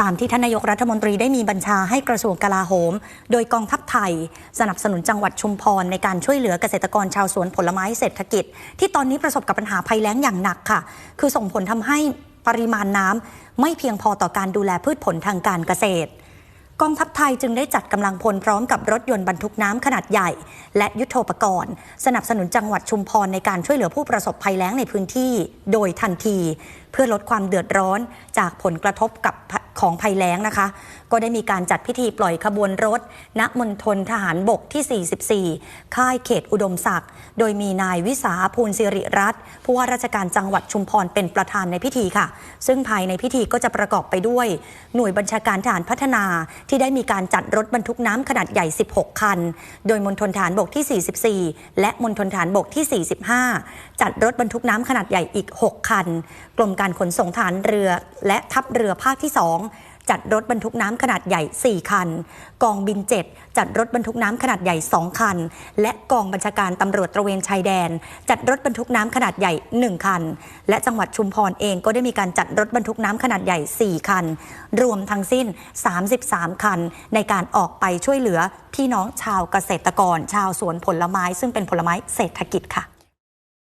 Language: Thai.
ตามที่ท่านนายกรัฐมนตรีได้มีบัญชาให้กระทรวงกลาโหม โดยกองทัพไทย สนับสนุนจังหวัดชุมพร ในการช่วยเหลือเกษตรกรชาวสวนผลไม้เศรษฐกิจ ที่ตอนนี้ประสบกับปัญหาภัยแล้งอย่างหนักค่ะ คือส่งผลทำให้ปริมาณน้ำไม่เพียงพอต่อการดูแลพืชผลทางการเกษตร กองทัพไทยจึงได้จัดกำลังพลพร้อมกับรถยนต์บรรทุกน้ำขนาดใหญ่ และยุทโธปกรณ์ สนับสนุนจังหวัดชุมพรในการช่วยเหลือผู้ประสบภัยแล้งในพื้นที่ โดยทันที เพื่อลดความเดือดร้อนจากผลกระทบกับ ของภัยแล้งนะคะ ก็ได้มีการจัดพิธีปล่อยขบวนรถ ณมณฑลทหารบกที่ 44 ค่ายเขตอุดมศักดิ์ โดยมีนายวิสาภูลสิริรัตน์ผู้ว่าราชการจังหวัดชุมพรเป็นประธานในพิธีค่ะ ซึ่งภายในพิธีก็จะประกอบไปด้วย หน่วยบัญชาการทหารพัฒนาที่ได้มีการจัดรถบรรทุกน้ำขนาดใหญ่ 16 คัน โดยมณฑลฐานบกที่ 44 และมณฑลฐานบกที่ 45 จัดรถบรรทุกน้ำขนาดใหญ่อีก 6 คัน กรมการขนส่งฐานเรือและทัพเรือภาคที่ 2 จัดรถบรรทุกน้ำขนาดใหญ่ 4 คัน กองบิน 7 จัดรถบรรทุกน้ำขนาดใหญ่ 2 คัน และกองบัญชาการตำรวจตระเวนชายแดน จัดรถบรรทุกน้ำขนาดใหญ่ 1 คัน และจังหวัดชุมพรเองก็ได้มีการจัดรถบรรทุกน้ำขนาดใหญ่ 4 คัน รวมทั้งสิ้น 33 คัน ในการออกไปช่วยเหลือพี่น้องชาวเกษตรกร ชาวสวนผลไม้ ซึ่งเป็นผลไม้เศรษฐกิจค่ะ